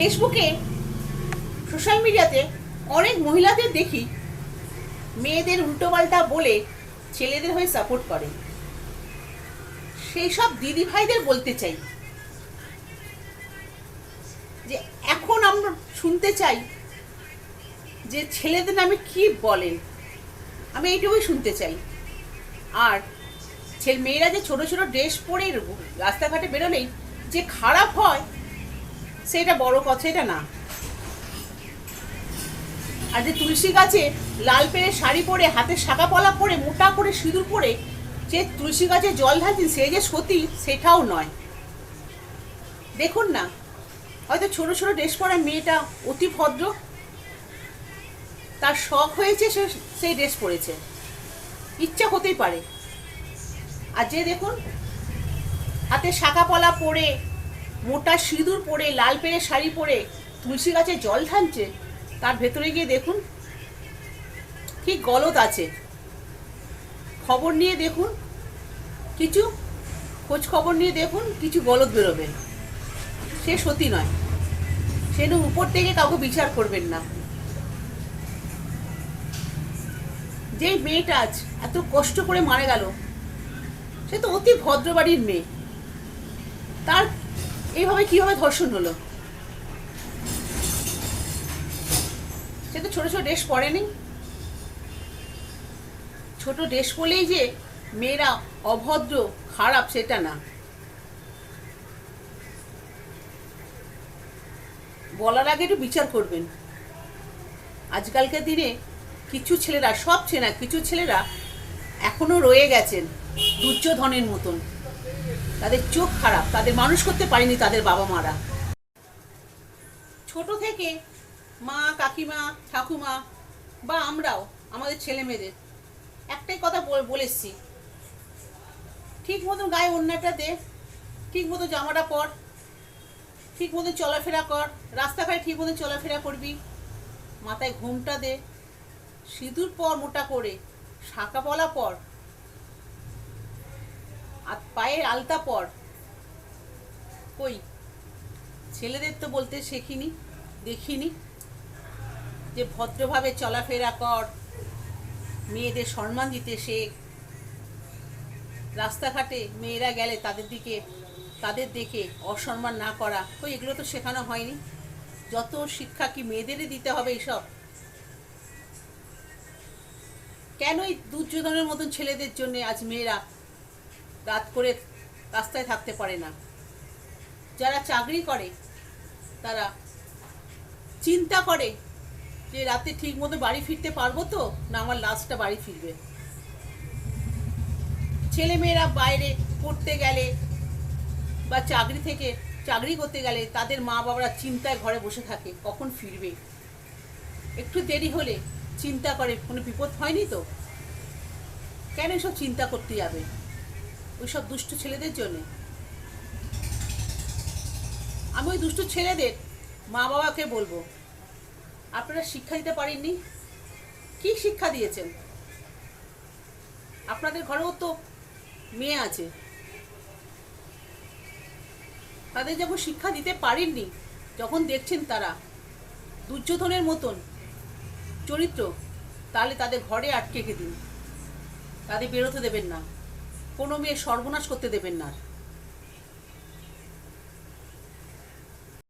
ফেসবুকে, সোশ্যাল মিডিয়াতে অনেক মহিলাদের দেখি মেয়েদের উল্টোপাল্টা বলে ছেলেদের হয়ে সাপোর্ট করে। সেই সব দিদি ভাইদের বলতে চাই যে এখন আমরা শুনতে চাই যে ছেলেদের নামে কি বলেন আমি এইটুকুই শুনতে চাই। আর ছেলে মেয়েরা যে ছোট ছোট ড্রেস পরে রাস্তাঘাটে বেরোলেই যে খারাপ হয় সেটা বড় কথা, এটা না। আর যে তুলসী গাছে লাল পেড়ে শাড়ি পরে, হাতে শাঁকা পলা পরে, মোটা করে সিঁদুর পরে যে তুলসী গাছে জল ঢালছেন, সে যে সতী, সেটাও নয়। দেখুন না, হয়তো ছোট ছোট ড্রেস পরা মেয়েটা অতি ভদ্র, তার শখ হয়েছে সে সেই ড্রেস পরেছে। ইচ্ছা হতেই পারে। আর যে দেখুন, হাতে শাঁকা পলা পরে মোটা সিঁদুর পরে, লাল পেড়ে শাড়ি পরে, তুলসী গাছে জল ঢালছে, তার ভেতরে গিয়ে দেখুন কি গলদ আছে। খবর নিয়ে দেখুন, কিছু খোঁজ খবর নিয়ে দেখুন, কিছু গলদ বেরোবে। সে সত্যি নয়। সে উপর থেকে কাউকে বিচার করবেন না। যে মেয়েটা আজ এত কষ্ট করে মারা গেল, সে তো অতি ভদ্র বাড়ির মেয়ে। তার এইভাবে কীভাবে ধর্ষণ হলো। সে তো ছোট ছোট ড্রেস পরেনি। ছোট ড্রেস পরলেই যে মেয়েরা অভদ্র, খারাপ, সেটা না। বলার আগে একটু বিচার করবেন। আজকালকার দিনে কিছু ছেলেরা, সব ছেলে কিছু ছেলেরা এখনও রয়ে গেছেন, দুর্যোধনের মতন। তাদের চোখ খারাপ, তাদের মানুষ করতে পারেনি তাদের বাবা মারা। ছোট থেকে মা, কাকিমা, ঠাকুমা বা আমরাও, আমাদের ছেলে মেয়েদের, একটাই কথা বল- বলেছি ঠিক মতো গায়ে অন্যটা দে ঠিক মতো জামাটা পর ঠিক মতো চলাফেরা কর, রাস্তাঘাটে ঠিক মতো চলাফেরা করবি, মাথায় ঘুমটা দে, সিঁদুর পর মোটা করে শাঁকা পলা পর আর পায়ের আলতা পর। কই? ছেলেদের তো বলতে শেখিনি, দেখিনি। যে ভদ্রভাবে চলাফেরা কর, মেয়েদের সম্মান দিতে শেখ। রাস্তাঘাটে মেয়েরা গেলে তাদের দিকে, তাদের দেখে অসম্মান না করা। কই, এগুলো তো শেখানো হয়নি। যত শিক্ষা কি মেয়েদেরই দিতে হবে এইসব? কেন দুর্যোধনের মতন ছেলেদের জন্য আজ মেয়েরা রাত করে রাস্তায় থাকতে পারে না। যারা চাকরি করে, তারা চিন্তা করে যে রাতে ঠিক মতো বাড়ি ফিরতে পারব তো, না আমার লাস্টটা বাড়ি ফিরবে। ছেলেমেয়েরা বাইরে পড়তে গেলে বা চাকরি থেকে চাকরি করতে গেলে তাদের মা বাবারা চিন্তায় ঘরে বসে থাকে, কখন ফিরবে? একটু দেরি হলে চিন্তা করে, কোনো বিপদ হয়নি তো? কেন এসব চিন্তা করতে যাবে? ওইসব দুষ্টু ছেলেদের জন্য। আমি ওই দুষ্টু ছেলেদের মা বাবাকে বলব, আপনারা শিক্ষা দিতে পারেননি? কি শিক্ষা দিয়েছেন? আপনাদের ঘরেও তো মেয়ে আছে। তাদের যখন শিক্ষা দিতে পারেননি, যখন দেখছেন তারা দুর্যোধনের মতন চরিত্র, তাহলে তাদের ঘরে আটকে দিন। তাদের বেরোতে দেবেন না। কোনো মেয়ে সর্বনাশ করতে দেবেন না